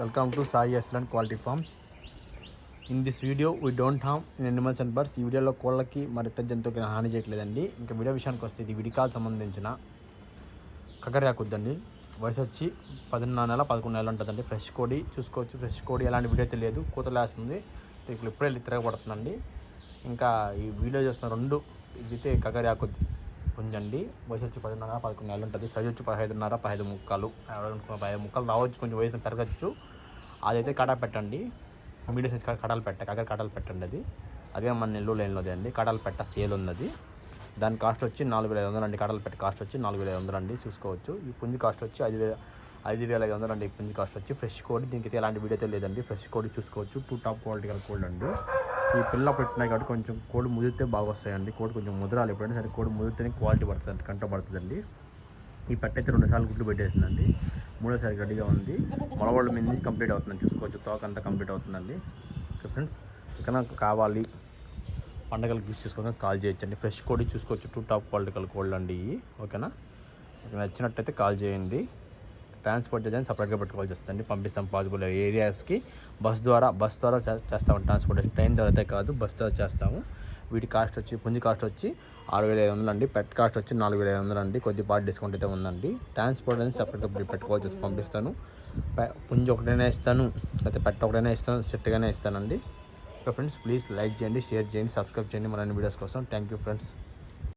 Welcome to Sai island quality farms in this video we don't harm in animals and birds ఈ వీడియోలో కోళ్ళకి మరి ఇతర జంతువుకి హాని చేయట్లేదండి. ఇంకా వీడియో విషయానికి వస్తే ఇది విడికాలు సంబంధించిన కకర్యాకొద్దండి వయసు వచ్చి పదిన్నర నెల పదకొండు నెలలు ఉంటుందండి. ఫ్రెష్ కోడి చూసుకోవచ్చు. ఫ్రెష్ కోడి ఎలాంటి వీడియో తెలియదు. కూతలేస్తుంది ఇప్పుడు ఇప్పుడే తిరగబడుతుందండి ఇంకా ఈ వీడియో చేస్తున్న రెండు ఇదైతే కకర్యాకొద్ది పుంజండి. వయసు వచ్చి పదిన్నర పదకొండు నెలలు ఉంటుంది సైజు వచ్చి పదహైదున్నర పదహైదు ముక్కలు. పదహైదు ముక్కలు. రావచ్చు కొంచెం వయసు పెరగచ్చు. అదైతే కడా పెట్టండి. మీడియం సైజ్ కడాలు పెట్ట కగర్ కడాలు పెట్టండి అది. అదే మన నెల్లూరు లైన్లోది అండి. కడాలు పెట్ట సేల్ ఉన్నది. దాని కాస్ట్ వచ్చి నాలుగు వేల ఐదు వందలు అండి. కడాలు పెట్ట కాస్ట్ వచ్చి నాలుగు వేల ఐదు వందలు అండి. చూసుకోవచ్చు. ఈ పుంజి కాస్ట్ వచ్చి ఐదు వేల ఐదు వేల ఐదు వందలు అండి. ఈ పుంజి కాస్ట్ వచ్చి ఫ్రెష్ కోడి. దీనికి అయితే ఎలాంటి వీడియో అయితే లేదండి. ఫ్రెష్ కోడి చూసుకోవచ్చు. టూ టాప్ క్వాలిటీ గల కోల్డ్ అండి ఈ పిల్ల పెట్టినాయి కాబట్టి కొంచెం కోడి ముదిరితే బాగా వస్తాయండి కోడి కొంచెం ముదరాలి. ఎప్పుడైనా సరే కోడి ముదిరితేనే క్వాలిటీ పడుతుంది కంట పడుతుందండి ఈ పెట్ట రెండుసార్లు గుడ్లు పెట్టేసిందండి. మూడోసారి రెడీగా ఉంది. మొలవాళ్ళ మీద నుంచి కంప్లీట్ అవుతుందండి. చూసుకోవచ్చు. తోక అంతా కంప్లీట్ అవుతుందండి. ఓకే ఫ్రెండ్స్ ఇక నాకు కావాలి పండగలకు యూస్ చేసుకోవడానికి కాల్ చేయొచ్చండి. ఫ్రెష్ కోడి చూసుకోవచ్చు. టూ టాప్ క్వాలిటీ కల కోళ్ళు అండి ఇవి. ఓకేనా? నచ్చినట్టయితే కాల్ చేయండి. ట్రాన్స్పోర్ట్ చేయాలని సపరేట్గా పెట్టుకోవాల్సి వస్తుంది పంపిస్తాం పాసిబుల్ ఏరియాస్కి. బస్ ద్వారా బస్ ద్వారా చేస్తాము ట్రాన్స్పోర్టేషన్. ట్రైన్ ద్వారా అయితే కాదు బస్ ద్వారా చేస్తాము. వీటి కాస్ట్ వచ్చి పుంజి కాస్ట్ వచ్చి ఆరు వేల ఐదు వందలు అండి పెట్ కాస్ట్ వచ్చి నాలుగు వేల ఐదు వందలు అండి కొద్దిపాటి డిస్కౌంట్ అయితే ఉందండి. ట్రాన్స్పోర్ట్ అనేది సపరేట్గా పెట్టుకోవాల్సి వచ్చి పంపిస్తాను. పె- పుంజి ఒకటైనా ఇస్తాను. లేకపోతే పెట్ ఒకటైనా ఇస్తాను. సెట్గానే ఇస్తానండి. ఫ్రెండ్స్ ప్లీజ్ లైక్ చేయండి షేర్ చేయండి సబ్స్క్రైబ్ చేయండి. మరిన్ని వీడియోస్ కోసం థ్యాంక్ యూ ఫ్రెండ్స్.